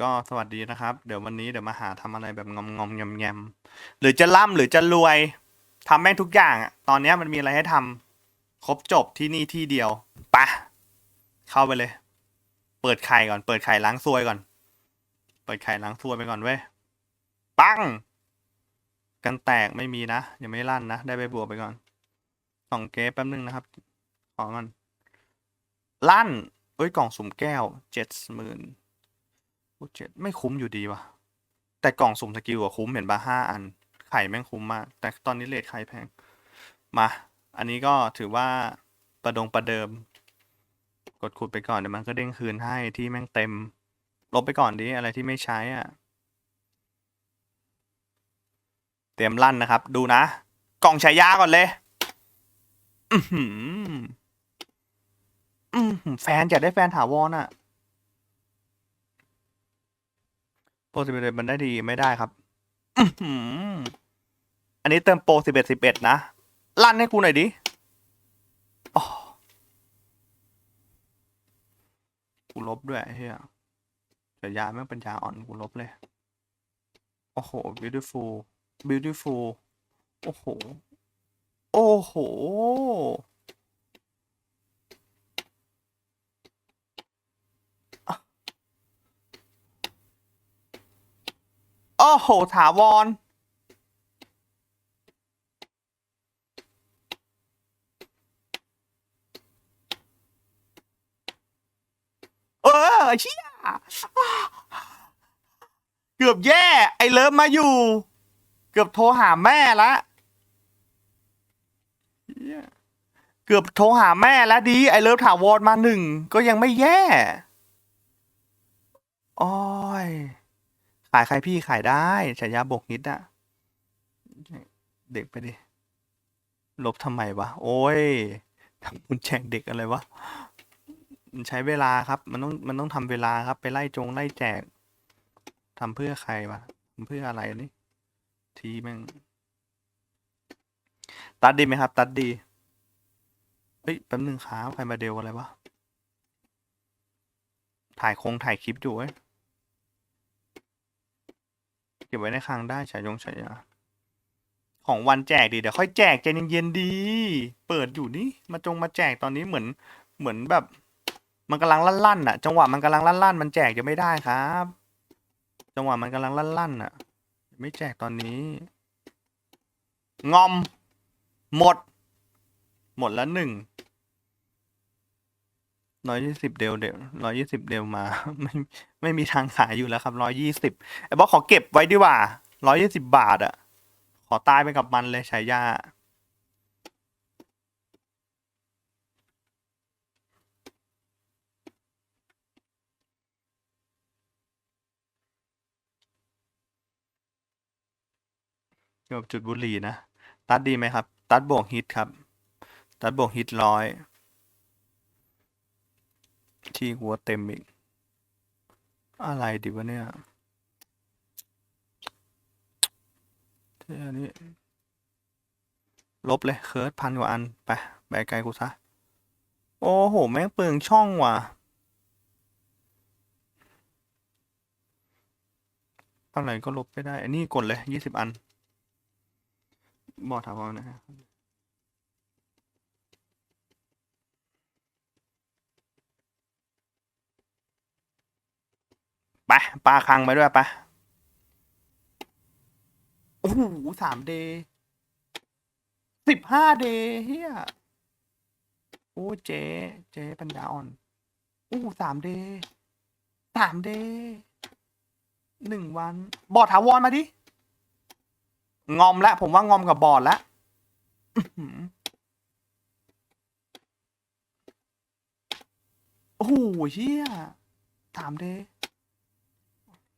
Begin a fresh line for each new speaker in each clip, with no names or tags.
ก็สวัสดีนะครับ เดี๋ยววันนี้เดี๋ยวมาหาทำอะไรแบบงอมงอมแงมแงมหรือจะร่ำหรือจะรวยทำแม่งทุกอย่างอะตอนนี้มันมีอะไรให้ทำครบจบที่นี่ที่เดียวปะเข้าไปเลย เปิดไข่ก่อน เปิดไข่ล้างซวยก่อน เปิดไข่ล้างซวยไปก่อนเว้ยปังกันแตกไม่มีนะยังไม่ลั่นนะได้ใบบวกไปก่อนสองเกฟแป๊บนึงนะครับขอก่อนลั่นเอ้ยกล่องสุ่มแก้วเจ็ดหมื่น เจ็ดไม่คุ้มอยู่ดีวะแต่กล่องสุ่มสกิลอะคุ้มเห็นปะห้าอัน ไข่แม่งคุ้มมาก แต่ตอนนี้เลทไข่แพง มา อันนี้ก็ถือว่าประดงประเดิม กดขุดไปก่อนเดี๋ยวมันก็เด้งคืนให้ที่แม่งเต็ม ลบไปก่อนดิอะไรที่ไม่ใช้อะ เตรียมลั่นนะครับ ดูนะ กล่องฉายาก่อนเลยอือหืออือหือแฟนอยากได้แฟนถาวรอะ โปรสิบเอ็ดมันได้ดีไม่ได้ครับอื้อหืออันนี้เติมโปรสิบเอ็ดสิบเอ็ดนะลั่นให้กูหน่อยดิอ๋อกูลบด้วยไอ้เฮียฉายาแม่งปัญญาอ่อนกูลบเลย โอ้โห beautiful beautiful โอ้โห โอ้โห โอ้โห ถาวร เออเชี่ยเกือบแย่ ไอเลิฟมาอยู่ เกือบโทรหาแม่ละเกือบโทรหาแม่แล้วดี ไอเลิฟถาวรมาหนึ่ง ก็ยังไม่แย่ อ้อย ขายใครพี่ขายได้ฉายาบกฮิตอะเด็กไปดิ ลบทำไมวะ โอ้ยทำคุณแจกเด็กอะไรวะ มันใช้เวลาครับ มันต้องมันต้องทำเวลาครับ ไปไล่จงไล่แจกทำเพื่อใครวะทำเพื่ออะไรนี่ ทีแม่ง ตัดดีไหมครับ ตัดดี เฮ้ยแป๊บนึงครับใครมาเดลอะไรวะ ถ่ายคงถ่ายคลิปอยู่เว้ย เก็บไว้ในคลังได้ฉายงฉายาของวันแจกดีเดี๋ยวค่อยแจกใจเย็นๆดี เปิดอยู่นี่มาจงมาแจกตอนนี้เหมือนเหมือนแบบ มันกำลังลั่นๆอะ จังหวะมันกำลังลั่นๆมันแจกจะไม่ได้ครับ จังหวะมันกำลังลั่นๆอะ ไม่แจกตอนนี้ งอม หมด หมดแล้วหนึ่ง ร้อยยี่สิบเดลเดลร้อยยี่สิบเดลมา ไม่ไม่มีทางขายอยู่แล้วครับร้อยยี่สิบไอ้บอกขอเก็บไว้ดีกว่าร้อยยี่สิบบาทอะขอตายไปกับมันเลยฉายาเกี่ยวกับจุดบุหรี่นะ ตัดดีไหมครับ ตัดบวกฮิตครับ ตัดบวกฮิตร้อย ที่หัวเต็มอีก อะไรดีวะเนี่ยเท่านี้ ลบเลยเคิร์ดพันกว่าอัน ไปไปไกลกูซะ โอ้โห แม่งเปลืองช่องว่ะเท่าไหร่ก็ลบไม่ได้ อันนี้กดเลยยี่สิบอัน บอกถามว่านะฮะ ไปปลาคังไปด้วยไปโอ้โหสามเดย์สิบห้าเดย์เฮียโอ้เจ๊เจ๊ปัญญาอ่อนโอ้สามเดย์สามเดย์หนึ่งวัน บอดถาวรมาดิ งอมแล้วผมว่างอมกับบอดแล้วโอ้โหเฮียสามเดย์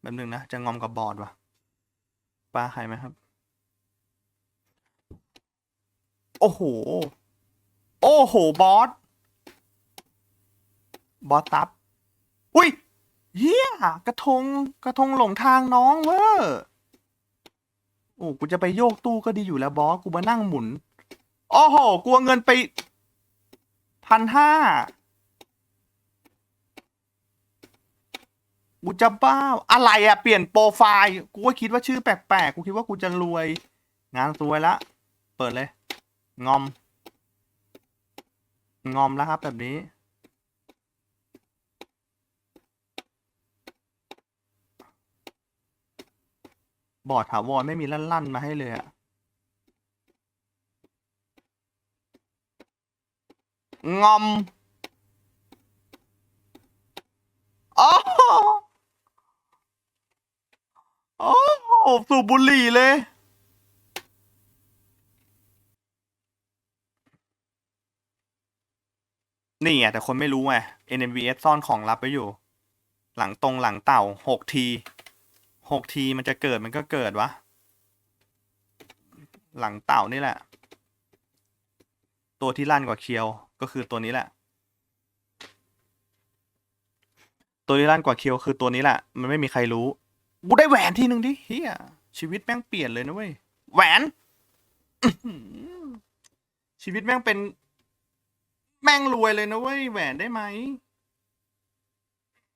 แบบนึงนะ จะงอมกับบอร์ดวะปลาใครไหมครับ โอ้โห โอ้โห บอส บอสตับ อุ้ยเยี่ยกระทง กระทงหลงทางน้องเวอร์โอ้กูจะไปโยกตู้ก็ดีอยู่แล้วบอส กูมานั่งหมุน โอ้โห กลัวเงินไปพันห้า กูจะบ้า อะไรอะเปลี่ยนโปรไฟล์ กูก็คิดว่าชื่อแปลกๆ กูคิดว่ากูจะรวย งานรวยละ เปิดเลย งอม งอมแล้วครับแบบนี้ บอร์ดถาวรไม่มีลั่นๆ มาให้เลยอะงอมโอ้ โอ้โหสูบบุหรี่เลย นี่ไงแต่คนไม่รู้ไง NMVS ซ่อนของลับไว้อยู่ หลังตรงหลังเต่าหกทีหกทีมันจะเกิดมันก็เกิดวะ หลังเต่านี่แหละ ตัวที่ลั่นกว่าเคียวก็คือตัวนี้แหละ ตัวที่ลั่นกว่าเคียวคือตัวนี้แหละ มันไม่มีใครรู้ กูได้แหวนทีหนึ่งดิเฮียชีวิตแม่งเปลี่ยนเลยนะเว้ยแหวนชีวิตแม่งเป็น แม่งรวยเลยนะเว้ยแหวนได้ไหม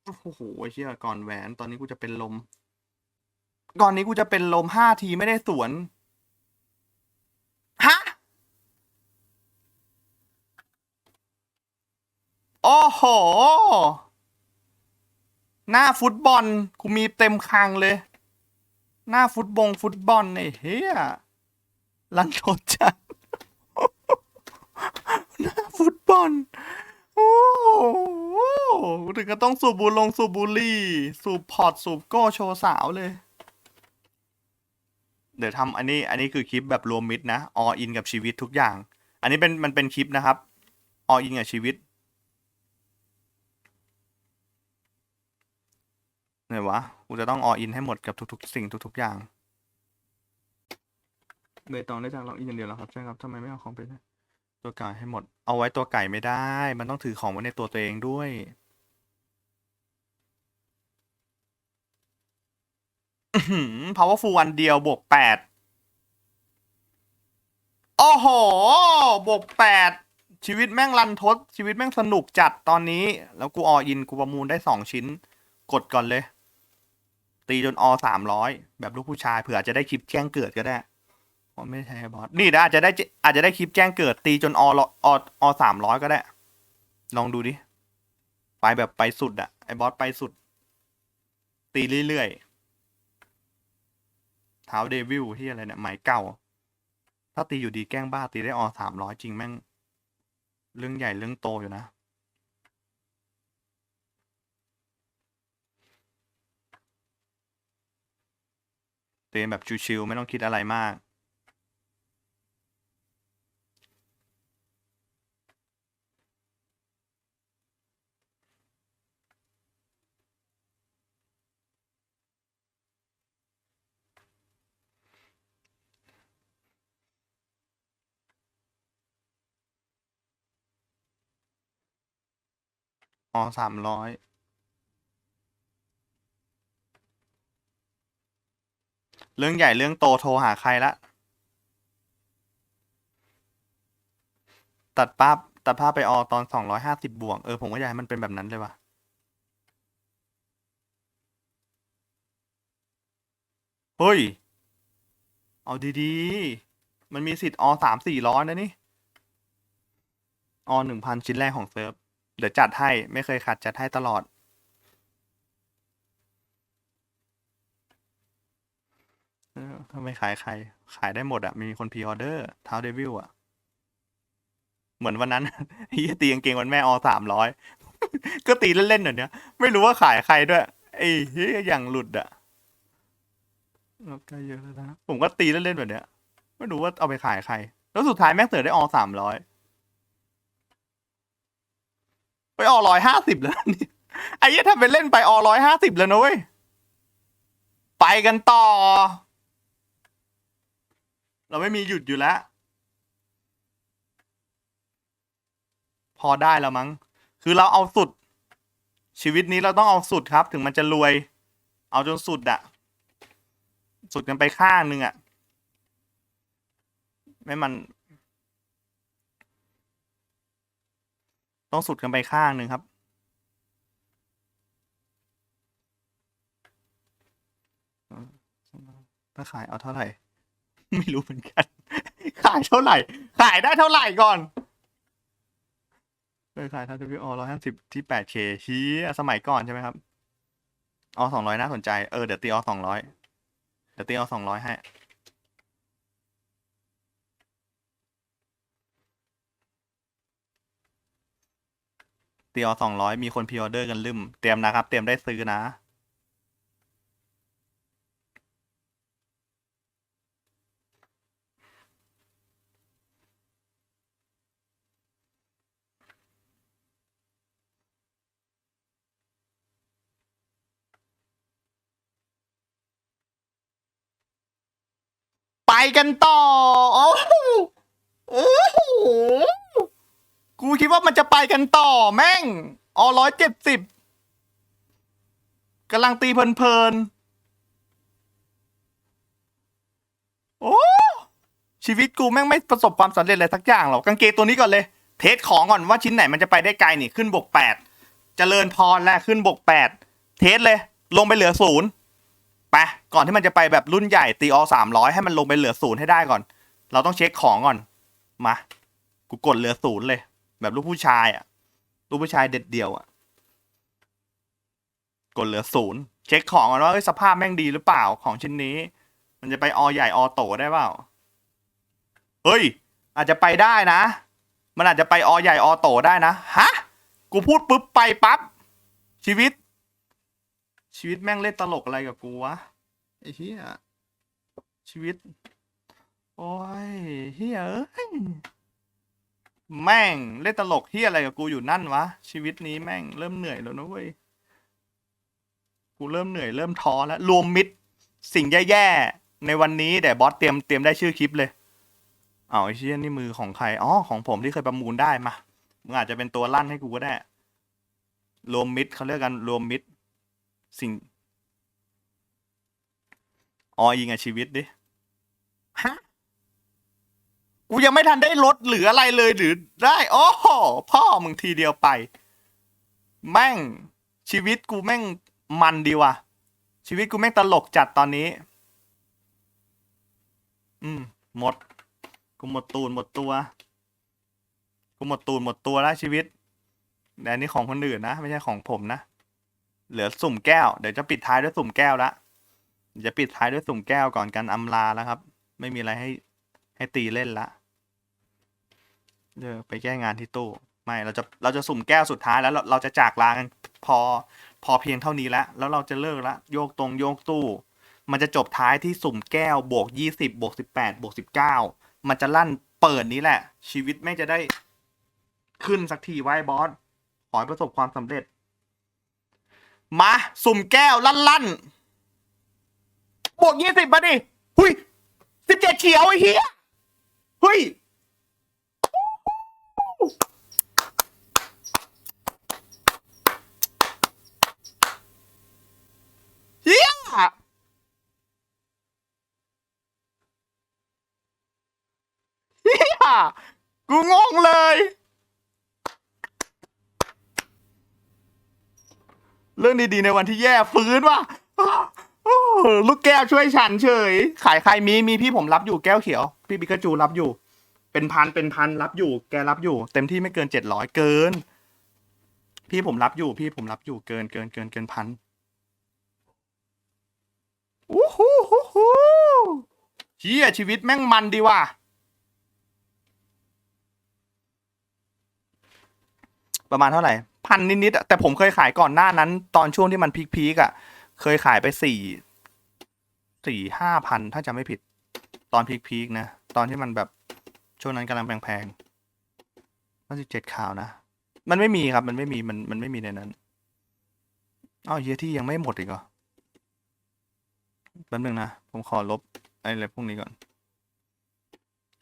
โอ้โหเชี่ยก่อนแหวน ตอนนี้กูจะเป็นลม ก่อนนี้กูจะเป็นลมห้าทีไม่ได้สวนฮะโอ้โห หน้าฟุตบอลกูมีเต็มคังเลย หน้าฟุตบงฟุตบอลไอ้เฮียลันโทจันหน้าฟุตบอล โอ้โหถึงก็ต้องสูบบุลงสูบบุหรี่ สูบพอร์ตสูบโก้โชว์สาวเลย เดี๋ยวทำอันนี้ อันนี้คือคลิปแบบรวมมิดนะ ออินกับชีวิตทุกอย่าง อันนี้เป็นมันเป็นคลิปนะครับ ออินกับชีวิต ไหนวะ กูจะต้องออินให้หมดกับทุกๆ สิ่งทุก ๆ อย่างเบตองได้จากล็อกอินอย่างเดียวแล้วครับใช่ครับทำไมไม่เอาของไปด้วยตัวไก่ให้หมด เอาไว้ตัวไก่ไม่ได้ มันต้องถือของไว้ในตัวตัวเองด้วยอื้อหือ powerful วันเดียวบวกแปดโอ้โห บวกแปดชีวิตแม่งรันทด ชีวิตแม่งสนุกจัดตอนนี้ แล้วกูออินกูประมูลได้สองชิ้น กดก่อนเลย ตีจนอสามร้อยแบบลูกผู้ชายเผื่อจะได้คลิปแจ้งเกิดก็ได้อ๋อไม่ใช่บอสนี่นะอาจจะได้อาจจะได้คลิปแจ้งเกิดตีจนออออสามร้อยก็ได้ ลองดูดิไปแบบไปสุดอะไอ้บอสไปสุด ตีเรื่อยๆเท้าเดวิลที่อะไรเนี่ยหมายเก่า ถ้าตีอยู่ดีแกล้งบ้าตีได้อสามร้อยจริงแม่ง เรื่องใหญ่เรื่องโตอยู่นะ เตียนแบบชิวๆไม่ต้องคิดอะไรมาก อ๋อสามร้อย เรื่องใหญ่เรื่องโตโทรหาใครละ ตัดภาพตัดภาพไปออตอนสองร้อยห้าสิบบวก เออ ผมก็อยากให้มันเป็นแบบนั้นเลยว่ะเฮ้ย เอาดีๆ มันมีสิทธิ์อสามสี่ร้อยนะนี่อหนึ่งพันชิ้นแรกของเซิร์ฟ เดี๋ยวจัดให้ ไม่เคยขาดจัดให้ตลอด เออ ทำไมขายใคร ขายได้หมดอะมีคนพรีออเดอร์เท้าเดวิลอะเหมือนวันนั้นเฮียตีกางเกงวันแม่อสามร้อยก็ตีเล่นๆหน่อยเนี้ยไม่รู้ว่าขายใครด้วยไอ้เฮียอย่างหลุดอะแล้วก็เยอะแล้วนะผมก็ตีเล่นๆแบบเนี้ย ไม่รู้ว่าเอาไปขายใคร แล้วสุดท้ายแม่งเสือได้อสามร้อยไปออร้อยห้าสิบแล้วนี่ไอ้เหี้ยถ้าไปเล่นไปออร้อยห้าสิบแล้วนะเว้ยไปกันต่อ เราไม่มีหยุดอยู่แล้ว พอได้แล้วมั้ง คือเราเอาสุด ชีวิตนี้เราต้องเอาสุดครับ ถึงมันจะรวย เอาจนสุดอะสุดกันไปข้างหนึ่งอะไม่มัน ต้องสุดกันไปข้างหนึ่งครับถ้าขายเอาเท่าไหร่ ไม่รู้เหมือนกัน ขายเท่าไหร่ ขายได้เท่าไหร่ก่อนเคยขายเท่า WO ร้อยห้าสิบที่แปดเคชี้สมัยก่อนใช่ไหมครับอสองร้อยน่าสนใจ เออ เดี๋ยวตีอสองร้อยเดี๋ยวตีอสองร้อยให้ตีอสองร้อยมีคนพ r ออเดอร์กันลืม เตรียมนะครับ เตรียมได้ซื้อนะ กันต่อโอ้โหโอ้โหกูคิดว่ามันจะไปกันต่อ แม่งออร้อยเจ็ดสิบกำลังตีเพลินๆ โอ้ ชีวิตกูแม่งไม่ประสบความสำเร็จเลยสักอย่างหรอกกางเกงตัวนี้ก่อนเลย เทสของก่อนว่าชิ้นไหนมันจะไปได้ไกลนี่ขึ้นบกแปดเจริญพรแล้วขึ้นบกแปดเทสเลย ลงไปเหลือศูนย์ ไปก่อนที่มันจะไปแบบรุ่นใหญ่ตีอสามร้อยให้มันลงไปเหลือศูนย์ให้ได้ก่อน เราต้องเช็คของก่อน มา กูกดเหลือศูนย์เลย แบบลูกผู้ชายอะ ลูกผู้ชายเด็ดเดียวอะ กดเหลือศูนย์เช็คของก่อนว่าสภาพแม่งดีหรือเปล่าของชิ้นนี้ มันจะไปอใหญ่อโตได้เปล่า เฮ้ย อาจจะไปได้นะ มันอาจจะไปอใหญ่อโตได้นะ ฮะ กูพูดปุ๊บไปปั๊บชีวิต ชีวิตแม่งเล่นตลกอะไรกับกูวะไอ้เหี้ยชีวิต โอ้ยเฮียเอ้ยแม่งเล่นตลกเฮียอะไรกับกูอยู่นั่นวะ ชีวิตนี้แม่งเริ่มเหนื่อยแล้วนะเว้ยกูเริ่มเหนื่อยเริ่มท้อแล้วรวมมิตรสิ่งแย่ๆในวันนี้แต่บอสเตรียมเตรียมได้ชื่อคลิปเลยเอาไอ้เชี่ยนี่มือของใครอ๋อของผมที่เคยประมูลได้มามึงอาจจะเป็นตัวลั่นให้กูก็ได้รวมมิตรเขาเรียกกันรวมมิตร สิ่ง ออยิงกับชีวิตดิ ฮะ กูยังไม่ทันได้ลดหรืออะไรเลยหรือได้ โอ้โหพ่อมึงทีเดียวไป แม่ง ชีวิตกูแม่งมันดีว่ะ ชีวิตกูแม่งตลกจัดตอนนี้ อืม หมด กูหมดตูนหมดตัว กูหมดตูนหมดตัวแล้วชีวิตแต่อันนี้ของคนอื่นนะ ไม่ใช่ของผมนะ เหลือสุ่มแก้ว เดี๋ยวจะปิดท้ายด้วยสุ่มแก้วละจะปิดท้ายด้วยสุ่มแก้วก่อนกันอำลาแล้วครับ ไม่มีอะไรให้ให้ตีเล่นละเดี๋ยวไปแก้งานที่ตู้ไม่เราจะเราจะสุ่มแก้วสุดท้ายแล้วเราเราจะจากลากันพอพอเพียงเท่านี้แล้วแล้วเราจะเลิกละโยกตรงโยกตู้ มันจะจบท้ายที่สุ่มแก้วบวกยี่สิบบวกสิบแปดบวกสิบเก้ามันจะลั่นเปิดนี้แหละ ชีวิตแม่จะได้ขึ้นสักทีไว้บอสขอให้ประสบความสำเร็จ มา สุ่มแก้วลั่นลั่นๆบวกยี่สิบมาดิหุยสิบเจ็ดเฉียวไอ้เหี้ยเฮ้ยเฮียเฮียกูงงเลย เรื่องดีๆในวันที่แย่ฟื้นว่ะลูกแก้วช่วยฉันเฉย ขายใครมีมีพี่ผมรับอยู่แก้วเขียว พี่ปิกาจูรับอยู่ เป็นพันเป็นพันรับอยู่ แกรับอยู่ เต็มที่ไม่เกินเจ็ดร้อยเกิน พี่ผมรับอยู่ พี่ผมรับอยู่เกินเกินเกินเกินพันอู้หูหูหูเฮียชีวิตแม่งมันดีว่ะประมาณเท่าไหร่ พันนิดๆแต่ผมเคยขายก่อนหน้านั้น ตอนช่วงที่มันพีคๆอะ เคยขายไปสี่สี่ห้าพันถ้าจำไม่ผิด ตอนพีคๆนะ ตอนที่มันแบบช่วงนั้นกำลังแพงๆมันสิบเจ็ดข่าวนะ มันไม่มีครับ มันไม่มีมันมันไม่มีในนั้นอ้าวเฮียที่ยังไม่หมดอีกเหรอแป๊บนึงนะ ผมขอลบไอ้อะไรพวกนี้ก่อน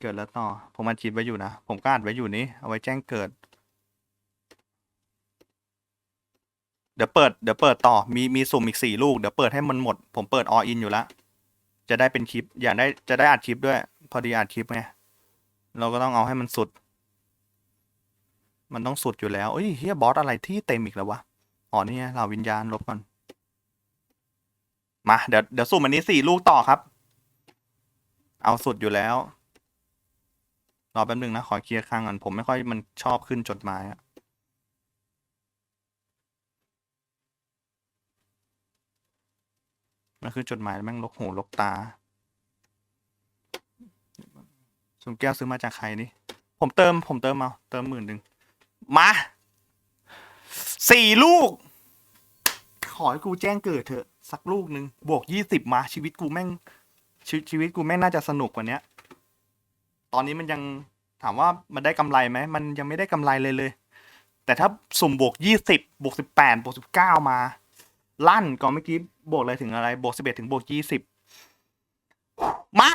เกิดแล้วต่อ ผมอัดคลิปไว้อยู่นะ ผมก็อัดไว้อยู่นี้เอาไว้แจ้งเกิด เดี๋ยวเปิดเดี๋ยวเปิดต่อมีมีสุ่มอีกสี่ลูก เดี๋ยวเปิดให้มันหมด ผมเปิดออินอยู่แล้วจะได้เป็นคลิป อยากได้จะได้อัดคลิปด้วย พอดีอัดคลิปไงเราก็ต้องเอาให้มันสุด มันต้องสุดอยู่แล้วเอ้ยเฮียบอสอะไรที่เต็มอีกแล้ววะอ๋อนี่เหล่าวิญญาณลบก่อนมาเดี๋ยวเดี๋ยวสุ่มอันนี้สี่ลูกต่อครับ เอาสุดอยู่แล้วรอแป๊บนึงนะ ขอเคลียร์ค้างก่อนผมไม่ค่อยมันชอบขึ้นจดหมายอะ มันขึ้นจดหมายแล้วแม่งลกหูลกตาสมแก้วซื้อมาจากใครนี่ ผมเติม ผมเติมเอา เติมหมื่นหนึ่ง มา สี่ลูก ขอให้กูแจ้งเกิดเถอะ สักลูกหนึ่ง บวกยี่สิบมา ชีวิตกูแม่งชีชีวิตกูแม่งน่าจะสนุกกว่าเนี้ย ตอนนี้มันยังถามว่ามันได้กำไรไหม มันยังไม่ได้กำไรเลยเลย แต่ถ้าสุ่มบวกยี่สิบบวกสิบแปดบวกสิบเก้ามา ลั่นก่อนเมื่อกี้บวกอะไรถึงอะไร บวกสิบเอ็ดถึงบวกยี่สิบมา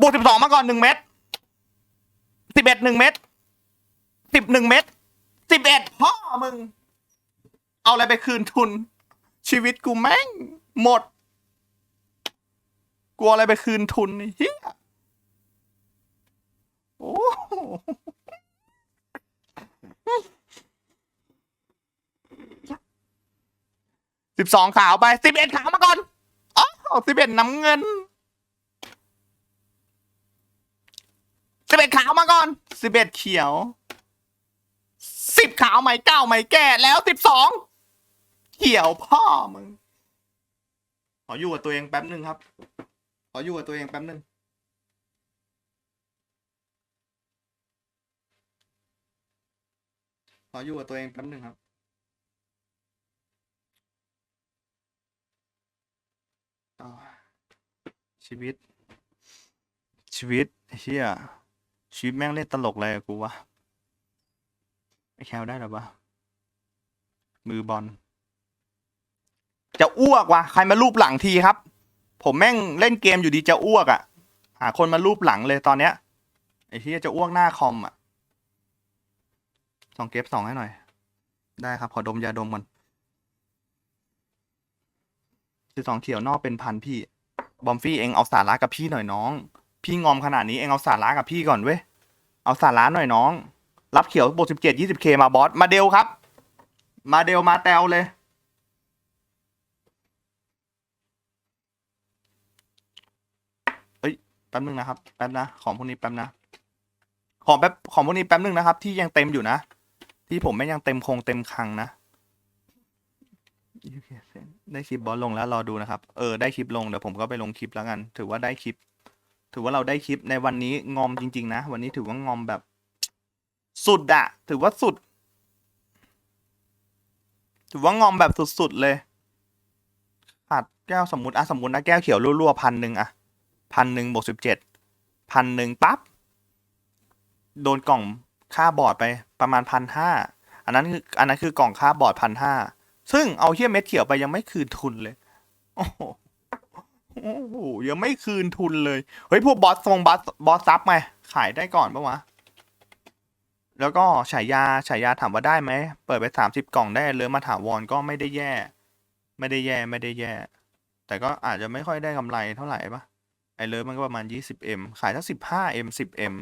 บวกสิบสองมาก่อนหนึ่งเม็ดสิบเอ็ดหนึ่งเม็ดสิบหนึ่งเม็ดสิบเอ็ดพ่อมึง เอาอะไรไปคืนทุน ชีวิตกูแม่ง หมดกลัวอะไรไปคืนทุนเฮียโอ้โห สิบสองขาวไปสิบเอ็ดขาวมาก่อนอ๋อสิบเอ็ดน้ำเงินสิบเอ็ดขาวมาก่อนสิบเอ็ดเขียวสิบขาวไหมเก้าไหมแก่แล้วสิบสองเขียวพ่อมึงขออยู่กับตัวเองแป๊บหนึ่งครับ ขออยู่กับตัวเองแป๊บหนึ่งขออยู่กับตัวเองแป๊บหนึ่งครับ อ่าชีวิต ชีวิตเฮียชีวิตแม่งเล่นตลกอะไรกับกูวะไอ้แคลได้หรอวะมือบอลจะอ้วกว่ะใครมารูปหลังทีครับ ผมแม่งเล่นเกมอยู่ดีจะอ้วกอะ่ะ หาคนมารูปหลังเลยตอนเนี้ยไอ้ที่จะอ้วกหน้าคอมอะ่ะสองเก็บสองให้หน่อย ได้ครับ ขอดมยาดมก่อน คือสองเขียวนอกเป็นพันพี่ บอมฟี่เองเอาสาระกับพี่หน่อยน้อง พี่งอมขนาดนี้เองเอาสาระกับพี่ก่อนเว้ย เอาสาระหน่อยน้อง รับเขียวบวกสิบเจ็ดยี่สิบเคมาบอส มาเดลครับ มาเดลมาแตวเลย เอ้ย แป๊บนึงนะครับ แป๊บนะ ของพวกนี้แป๊บนะ ของแป๊บ ของพวกนี้แป๊บนึงนะครับ ที่ยังเต็มอยู่นะ ที่ผมไม่ยังเต็มคงเต็มคังนะ ได้คลิปบอสลงแล้วรอดูนะครับ เออได้คลิปลงเดี๋ยวผมก็ไปลงคลิปแล้วกัน ถือว่าได้คลิป ถือว่าเราได้คลิปในวันนี้งอมจริง ๆ นะ วันนี้ถือว่างอมแบบ สุดอะถือว่าสุด ถือว่างอมแบบสุดๆเลยขาดแก้วสมมติอะสมมตินะแก้วเขียวรั่วๆพันหนึ่งอะพันหนึ่งบวกสิบเจ็ดพันหนึ่งปั๊บโดนกล่องค่าบอร์ดไปประมาณพันห้าอันนั้นคืออันนั้นคือกล่องค่าบอร์ดพันห้า ซึ่งเอาเฮียเม็ดเขียวไปยังไม่คืนทุนเลย โอ้โหโอ้โหยังไม่คืนทุนเลย เฮ้ย พวกบอสทรงบอสบอสซับไงขายได้ก่อนปะวะ แล้วก็ฉายาฉายาถามว่าได้ไหม เปิดไปสามสิบกล่องได้เลยมาถาวรก็ไม่ได้แย่ ไม่ได้แย่ไม่ได้แย่ แต่ก็อาจจะไม่ค่อยได้กำไรเท่าไหร่ปะไอเลิฟมันก็ประมาณ 20m ขายทั้ง 15m 10m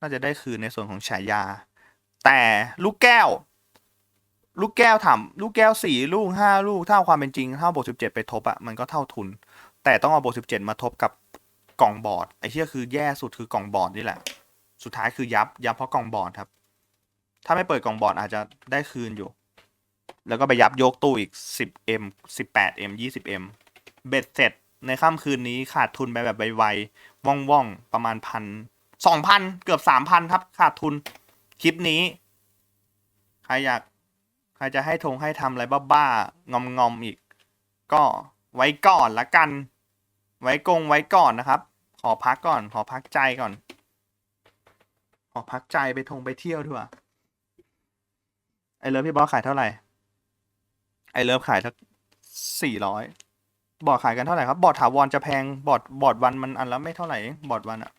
น่าจะได้คืนในส่วนของฉายา แต่ลูกแก้ว ลูกแก้วถามลูกแก้วสี่ลูกห้าลูกถ้าเอาความเป็นจริงถ้าเอาบวกสิบเจ็ดไปทบอะมันก็เท่าทุน แต่ต้องเอาบวกสิบเจ็ดมาทบกับกล่องบอร์ดไอ้ที่คือแย่สุดคือกล่องบอร์ดนี่แหละ สุดท้ายคือยับยับเพราะกล่องบอร์ดครับ ถ้าไม่เปิดกล่องบอร์ดอาจจะได้คืนอยู่ แล้วก็ไปยับยกตู้อีก 10m 18m 20m เบ็ดเสร็จในค่ำคืนนี้ขาดทุนไปแบบไวๆว่องๆประมาณพันสองพันเกือบสามพันครับ ขาดทุนคลิปนี้ใครอยาก ครจะให้ทงให้ทำอะไรบ้าๆงอมๆอีก ก็ไว้ก่อนละกัน ไว้กงไว้ก่อนนะครับ ขอพักก่อน ขอพักใจก่อน ขอพักใจไปทงไปเที่ยวดีกว่าไอเลิฟพี่บอสขายเท่าไหร่ ไอเลิฟขายสักสี่ร้อยบอร์ดขายกันเท่าไหร่ครับ บอร์ดถาวรจะแพง บอร์ดบอร์ดวันมันอันละไม่เท่าไหร่เองบอร์ดวันอะ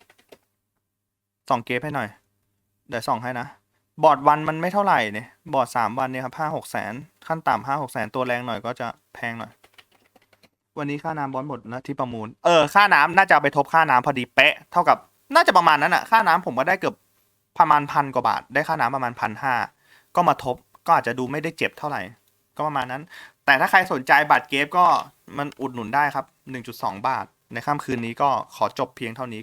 ส่องเกฟให้หน่อย เดี๋ยวส่องให้นะ บอร์ดวันมันไม่เท่าไหร่เนี่ยบอร์ดสามวันเนี่ยครับห้าหกแสนขั้นต่ำห้าหกแสนตัวแรงหน่อยก็จะแพงหน่อย วันนี้ค่าน้ำบอลหมดนะที่ประมูล เออ ค่าน้ำน่าจะไปทบค่าน้ำพอดีเป๊ะ เท่ากับ น่าจะประมาณนั้นอะค่าน้ำผมก็ได้เกือบประมาณพันกว่าบาท ได้ค่าน้ำประมาณพันห้าก็มาทบก็อาจจะดูไม่ได้เจ็บเท่าไหร่ ก็ประมาณนั้น แต่ถ้าใครสนใจบัตรเกฟก็มันอุดหนุนได้ครับ 1.2 บาท ในค่ำคืนนี้ก็ขอจบเพียงเท่านี้